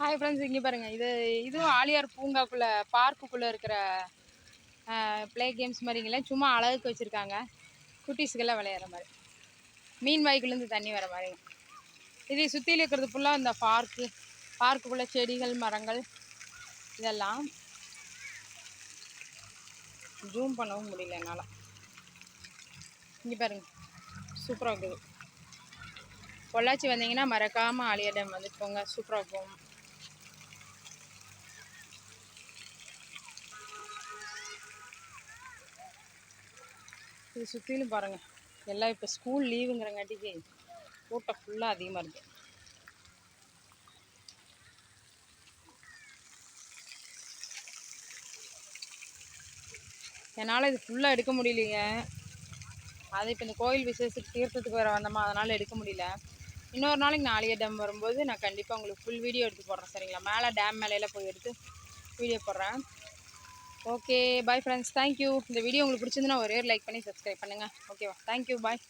Hi friends இங்கே பாருங்கள் இது இதுவும் ஆலியார் பூங்காக்குள்ளே பார்க்குக்குள்ளே இருக்கிற ப்ளே கேம்ஸ் மாதிரிங்களே சும்மா அழகுக்கு வச்சுருக்காங்க. குட்டீஸுக்கெல்லாம் விளையாடுற மாதிரி. மீன் வாய்க்குள்ளேருந்து தண்ணி வர மாதிரிங்க இதை சுற்றியில் இருக்கிறது ஃபுல்லாக இந்த பார்க்கு பார்க்குக்குள்ளே செடிகள் மரங்கள் இதெல்லாம். ஜூம் பண்ணவும் முடியல என்னால். இங்கே பாருங்க. சூப்பராக இருக்குது. பொள்ளாச்சி வந்தீங்கன்னா மறக்காமல் ஆலியா டேம் வந்துட்டு போங்க. சூப்பராக இருக்கும். இது சுற்றிலும் பாருங்கள் எல்லாம் இப்போ ஸ்கூல் லீவுங்கிறங்காட்டிக்கு கூட்டம் ஃபுல்லாக அதிகமாக இருக்குது என்னால் இது ஃபுல்லாக எடுக்க முடியலைங்க. அது இப்போ இந்த கோயில் விசேஷத்துக்கு தீர்த்தத்துக்கு வேறு வந்தோமா அதனால் எடுக்க முடியல. இன்னொரு நாளைக்கு நாளைய டேம் வரும்போது நான் கண்டிப்பாக உங்களுக்கு ஃபுல் வீடியோ எடுத்து போடுறேன் சரிங்களா? மேலே டேம் மேலையில போய் எடுத்து வீடியோ போடுறேன். Okay bye friends thank you இந்த வீடியோ உங்களுக்கு பிடிச்சிருந்துன்னா ஒரே லைக் பண்ணி சப்ஸ்கிரைப் பண்ணுங்கள் ஓகேவா தேங்க்யூ பாய்